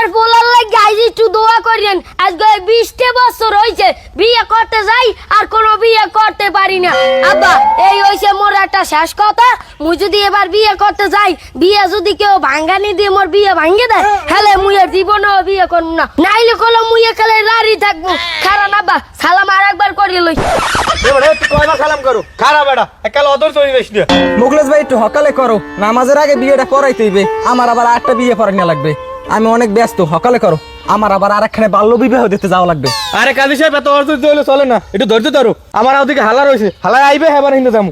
আপনার পোলার লাগে আইজ একটু দোয়া করেন আজকে বিশটা বছর হয়েছে বিয়ে করতে যাই আর কোনো বিয়ে করতে পারি না। আব্বা এই হয়েছে মোর একটা শেষ কথা। মুই যদি এবার বিয়ে করতে যাই বিয়ে যদি কেউ ভাঙ্গানি দিয়ে মোর বিয়ে ভাঙ্গে দেয় হেলে মুই আর জীবনেও বিয়ে করব না। নাইলে কলো মুই একালে লারি থাকব। কারণ আব্বা সালাম আর একবার করিয়ে লই। করো? খারাপ বেটা একাল অদর চলি বেশ দিয়ে মুখলেশ ভাই একটু সকালে করো। নামাজের আগে বিয়েটা করাইতে হইবে। আমার আবার আটটা বিয়ে করানো লাগবে। আমি অনেক ব্যস্ত সকালে করো। আমার আবার আরেকখানে বাল্য বিবাহ দিতে যাওয়া লাগবে। আরে কাজী সাহেব এত অধৈর্য হলে চলে না। একটু ধৈর্য ধরো। আমার ওদিকে হালা রয়েছে। হালায় আইবে হেবার হিন্দু যাব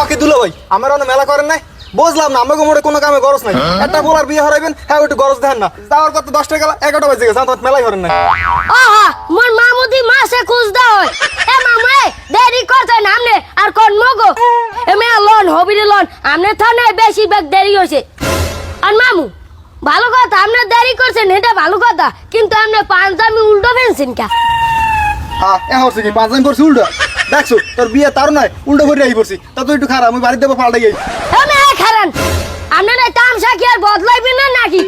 ওকে দুলো ভাই আমার অনেক মেলা করেন নাই? বুঝলাম না আমাকে মোড়ে কোনো কামে গরজ নাই। একটা বলার বিয়ে হরাইবেন হ্যাঁ একটু গরজ দেন না। যাওয়ার কথা দশটা গেল এগারোটা বাজে গেছে আমার মেলাই করেন নাই। আহা মোর মামুদি মাসে খুঁজদা হয়। এ মামু এ দেরি করতে না আমনে আর কোন মগো? এ মে লোন হবিরে লোন আমনে থানে বেশি বেগ দেরি হইছে। আর মামু ভালো কথা আপনি দেরি করছেন এটা ভালো কথা কিন্তু আপনি পাঞ্জাবি উল্টো ফেলছেন কা হ্যাঁ এ হচ্ছে কি পাঁচ দিন করছি উল্টো। দেখছ তোর বিয়ে তার নয় উল্টো করে আই পড়ছি। তা তুই একটু খারাপ আমি বাড়িতে দেবো পাল্টাই গেছি এ মে খারান আপনারা তামসা কি আর বদলাইবেন না নাকি?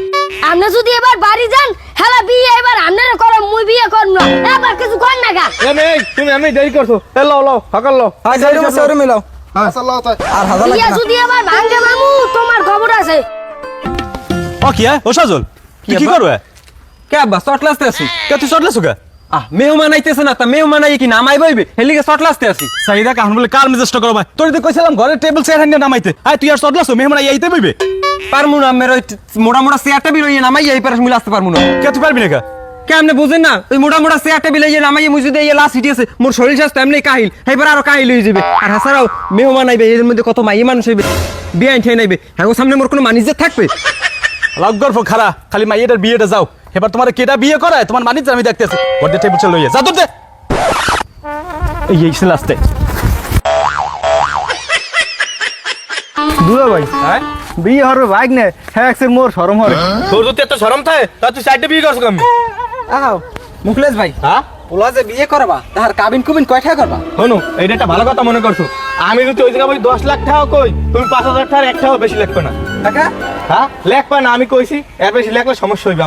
আপনি যদি এবার বাড়ি যান হেলা বিয়ে এবার আপনারা করো মুই বিয়ে করব না। এবার কিছু কর না গা এ মেয়ে তুমি আমি দেরি করছ। এ লও লও সকাল লও। হ্যাঁ যাই সৌরে মিলাও। আল্লাহ আর হাজার না। যদি এবার ভাঙ্গে মামু তোমার খবর আছে। ও কি হ্যাঁ ও সাজল তুই কি করবে? কে আব্বা লাসতে আছি। কে তুই চটলে সুগা আহ মেহমান আইতেছে না তা মেহমান আই কি নামাই বইবে? হেলিকে লাসতে আছি। সাইদা কাহন বলে কার মেজাজটা করো ভাই? তোর কইছিলাম ঘরে টেবিল চেয়ার হান্ডে নামাইতে আয় তুই আর মেহমান আই আইতে বইবে? পারমু না মেরে চেয়ারটা বিরইয়ে নামাই এই আসতে পারমু না। কে তুই পারবি না কা? কেমনে বুঝেন না ওই মোটা মোটা চেয়ারটা বিলাই নামাই মুই যদি এই লাস্ট হিটিয়েছে মোর শরীর স্বাস্থ্য এমনি কাহিল এবার আরও কাহিল হয়ে যাবে আর হাসারাও মেহমান আইবে এর মধ্যে কত মাই মানুষ হইবে বিয়ে আইন নাইবে। হ্যাঁ সামনে মোর কোনো মানিজ্য থাকবে? লাভ গর্ভ খারা খালি মাইয়েটার বিয়েটা যাও। এবার তোমার কেটা বিয়ে করায়? তোমার মানিজ আমি দেখতেছি। ঘরে টেবিল চল লইয়া যা দে। এই এই লাস্টে দুলা ভাই হ্যাঁ? বিয়ে হরবে বাইক নে হ্যাঁ একসে মোর সরম হরে তোর যদি এত সরম থাকে তা তুই সাইডে বিয়ে করছ আমি আও মুখলেশ ভাই। হ্যাঁ? ওলা যে বিয়ে করবা তাহার কাবিন কুবিন কয়টা করবা? শোনো এইটা একটা ভালো কথা মনে করছ। আমি যদি ওই জায়গায় বলি দশ লাখ টাকা কই তুমি পাঁচ হাজার টাকার এক টাকাও বেশি লাগবে না। টাকা হ্যাঁ? লেখবা না আমি কইছি এর বেশি লেখলে সমস্যা হইবে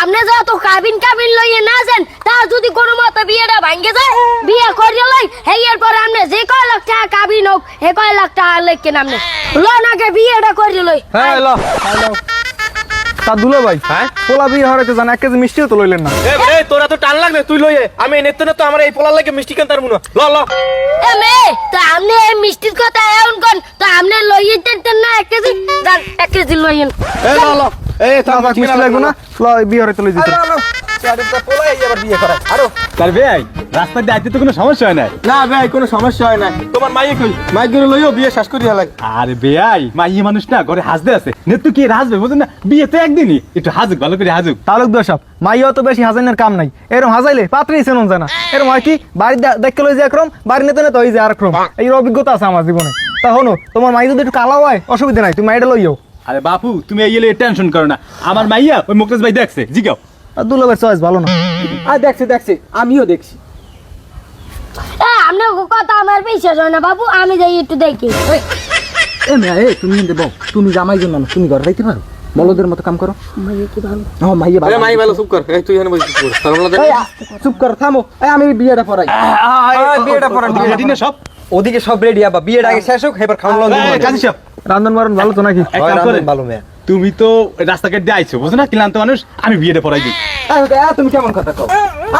আপনি যত কাবিন কাবিন লইয়ে না যান তা যদি কোনো মতে বিয়েটা ভাঙ্গে যায় বিয়ে করিয়ে লই হেই এরপর আপনি যে কয় লাখ টাকা কাবিন হোক হে কয় লাখ টাকা লেখকেন আপনি। লোন আগে বিয়েটা করিয়ে লই। হ্যাঁ এলো তা দুলো ভাই হ্যাঁ? পোলা বিয়ে হরাইতে জান এক কেজি মিষ্টিও তো লইলেন না। এ তোরা তো টান লাগবে তুই লইয়ে আমি নেতে না তো আমার এই পোলার লাগে মিষ্টি কেন তার মুনো? ল ল। এ মে তো আপনি এই মিষ্টির কথা এমন কোন তো আপনি লইয়ে তেন না এক কেজি? যান এক কেজি লইয়েন এ ল ল। এ থাম মিষ্টি লাগবে না? ল বিয়ে হরাইতে লই যেতে পোলাই আবার বিয়ে করায়। আরও। তার ভাই রাস্তা দিয়ে আইতে তো কোনো সমস্যা হয় না না ভাই কোনো সমস্যা হয় না তোমার মাইয়ে কই মাই গুলো লইও বিয়ে শেষ করিয়া লাগে আরে বেয়াই মাইয়ে মানুষ না ঘরে হাসতে আছে। নেতু কি হাসবে বুঝুন না বিয়ে তো একদিনই। একটু হাজুক ভালো করে হাজুক তালুক দশাপ মাইও তো বেশি হাজাইনের কাম নাই। এরম হাজাইলে পাত্রই চেনন যায় না এরম হয় কি বাড়ি দেখতে লই যে একরম বাড়ি নেতে নেতে হই যে আর ক্রম। এই অভিজ্ঞতা আছে আমার জীবনে। তা হনো তোমার মাই যদি একটু কালাও হয় অসুবিধা নাই তুমি মাইটা লইও। আরে বাপু তুমি এই এলে টেনশন করো না। আমার মাইয়া ওই মুকেশ ভাই দেখছে জিগাও। আর দুলোবের চয়েস ভালো না। আর দেখছে দেখছে। আমিও দেখছি। আপনার কথা আমার বিশ্বাস হয় না বাবু। আমি যাই একটু দেখি। এ মেয়া এ তুমি হিন্দে বউ। তুমি জামাই জন্য মানুষ তুমি ঘরে যাইতে পারো? বলদের মতো কাম করো। ও মাইয়ে ভালো। মাই ভালো চুপ কর। এই তুই এখানে বসে চুপ কর। শরম লাগে এই, চুপ কর থামো। এই আমি বিয়েটা পড়াই। বিয়েটা পড়ান রেডি না সব। ওদিকে সব রেডি আবা বিয়েটা আগে শেষ হোক এবার খাওয়ান লন এই, কাজী সাহেব। রান্ধন বারণ ভালো তো নাকি। ভালো মেয়া। তুমি তো রাস্তাঘাট দিয়ে আইছো বুঝো না? ক্লান্ত মানুষ আমি বিয়েটা পড়াই দিই। তুমি কেমন কথা কও?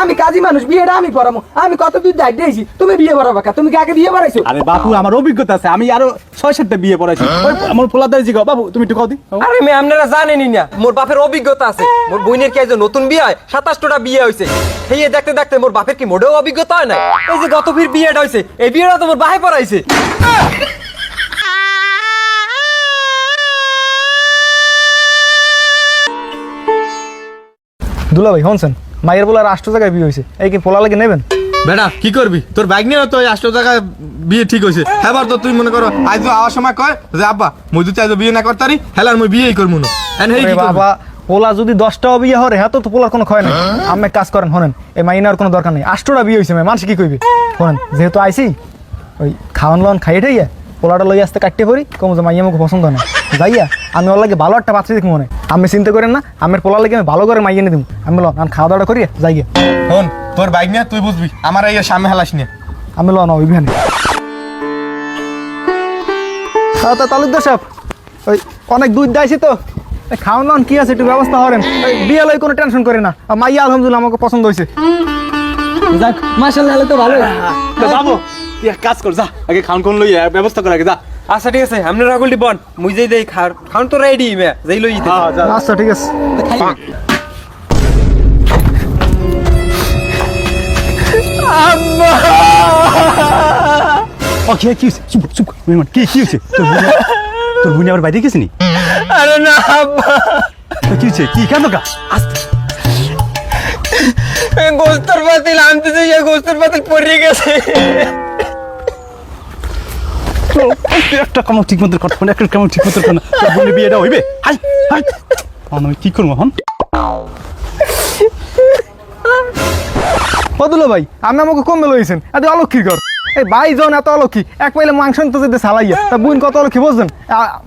আমি কাজী মানুষ বিয়েটা আমি পড়ামো। আমি কত দূর দায়িত্ব দিয়েছি তুমি বিয়ে পড়াবা কা? তুমি কি আগে বিয়ে পড়াইছো? আরে বাপু আমার অভিজ্ঞতা আছে আমি আরও ছয় সাতটা বিয়ে পড়াইছি। ওই আমার পোলা দাই জিগাও বাবু তুমি একটু কও দি। আরে মেয়ে আপনারা জানেনই না মোর বাপের অভিজ্ঞতা আছে। মোর বইনের কি আজ নতুন বিয়ে হয়? সাতাশটা বিয়ে হয়েছে এই দেখতে দেখতে মোর বাপের কি মোটেও অভিজ্ঞতা হয় না এই যে গত ফির বিয়েটা হয়েছে এই বিয়েটা তো মোর বাহে পড়াইছে। দুলা ভাই হনছেন মায়ের বলার আষ্ট জায়গায় বিয়ে হয়েছে। এই কি পোলা লাগে নেবেন? বেটা কি করবি? তোর বাইক নিয়ে তো আষ্ট টাকায় বিয়ে ঠিক হয়েছে। এবার তো তুই মনে করো আজ আওয়ার সময় কয় যে আব্বা মুই যদি আজ বিয়ে না করতারি হেলে আর মুই বিয়েই করব না? বাবা পোলা যদি দশটাও বিয়ে হরে হ্যাঁ তো পোলার কোনো ক্ষয় নাই। আমি কাজ করেন হনেন এই মাইনার কোনো দরকার নেই। আষ্টটা বিয়ে হয়েছে মানুষ কি কইবে? হনেন যেহেতু আইসি ওই খাওয়ান লন খাইয়ে ঠাইয়া পোলাটা লই আসতে কাটতে পড়ি কম যে মাইয়া আমাকে পছন্দ না। যাইয়া আমি ওর লাগে ভালো একটা পাত্রী দেখব মনে আমি চিন্তা করেন না আমার পোলার লাগে আমি ভালো করে মাইয়া নিয়ে দিব আমি লো আমি খাওয়া দাওয়া করি যাইয়া শোন তোর বাইক নিয়ে তুই বুঝবি আমার এই সামনে হেলাস নিয়ে। আমি লো না ওইখানে তা তালুকদার সাহেব ওই অনেক দুধ দিয়েছি তো। এই খাওয়ান দাওয়ান কি আছে একটু ব্যবস্থা করেন। বিয়ে লই কোনো টেনশন করে না। মাইয়া আলহামদুলিল্লাহ আমাকে পছন্দ হয়েছে যাক মাশাআল্লাহ তো ভালো বাবু তুই এক কাজ কর যা। আগে খান কোন লই ব্যবস্থা কর আগে যা। আচ্ছা ঠিক আছে আমরা রাগুলটি বন। মুই যাই দেই খার খান তো রেডি মে যাই লই হ্যাঁ যা। আচ্ছা ঠিক আছে। ও কি কি? চুপ চুপ কর, মেহমান কি কি হয়েছে তোর বোন তোর বোন আবার বাইরে গেছে নি? আরে না তো কি কি কেন গা? আস্তে গোস্তর পাতিল আনতে যাই গোস্তর পাতিল পড়ে গেছে। একটা কাম ঠিক মতো করতে একটা কাম ঠিক মতো কর না। তোর বোনের বিয়েটা হইবে? হাই হাই। আমি কি করব এখন বদলো ভাই আমি আমাকে কমে লইছেন এত অলক্ষী কর এই ভাই জন এত অলক্ষী এক পাইলে মাংস তো যেতে সালাইয়া। তা বুন কত অলক্ষী বুঝছেন?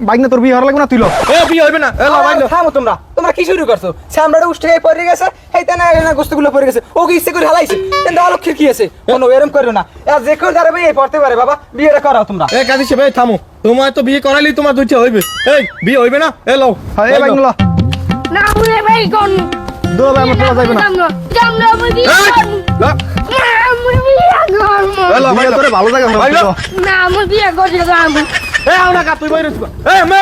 বাইক না তোর বিয়ে হওয়ার লাগবে না তুই লো। এ বিয়ে হইবে না। এ লা বাইক লো। থামো তোমরা। তোমরা কি শুরু করছ? সামরাটা উষ্ঠে পড়ে গেছে এই তা না না গোস্তগুলো পড়ে গেছে। ও কি ইচ্ছে করে হালাইছে? কিন্তু অলক্ষীর কি আছে? কোনো এরম করো না। আর যে কেউ দাঁড়াবে এই পড়তে পারে বাবা বিয়েটা করাও তোমরা। এ কাজী সাহেব এই থামো। তোমার তো বিয়ে করাইলি তোমার দুইটা হইবে। এই বিয়ে হইবে না? এ লও। হ্যাঁ এই বাইক না মুই ভাই কোন? দো ভাই আমার পোলা যাইবে না। জামরা মুই বিয়ে এই, না। মুই বিয়ে করব। এ লও, বিয়ে বাইক ভালো জায়গা না মুই বিয়ে করতে এ আও না কা তুই বাইরে ছিল এ মে!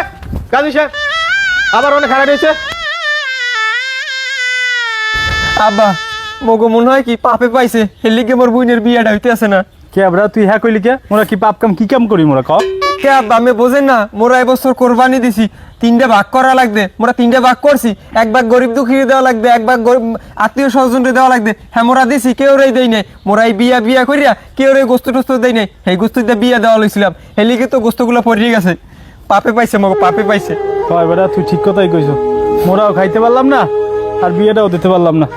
কাজী সাহেব আবার অনেক খারাপ হয়েছে আব্বা মগো মনে হয় কি পাপে পাইছে। হেলিকে মোর বুইনের বিয়েটা হইতে আছে না। কে আবরা তুই হ্যাঁ কইলি কে? মোরা কি পাপ কাম কি কাম করি মোরা ক? কে আব্বা আমি বোঝেন না মোরা এবছর কোরবানি দিছি। তিনটা ভাগ করা লাগবে। মোরা তিনটে ভাগ করছি। এক ভাগ গরিব দুঃখী দেওয়া লাগবে এক ভাগ গরিব আত্মীয় স্বজনরে দেওয়া লাগবে। হ্যাঁ মোরা দিছি কেউ রে দেই নাই। মোরা এই বিয়া বিয়া করিয়া কেউ রে গোস্ত টোস্ত দেই নাই। এই গোস্ত দিয়ে বিয়া দেওয়া লইছিলাম। হেলিকে তো গোস্তগুলো পড়িয়ে গেছে। পাপে পাইছে মগো পাপে পাইছে। হয় বেটা তুই ঠিক কথাই কইছো। মোরাও খাইতে পারলাম না। আর বিয়েটাও দিতে পারলাম না।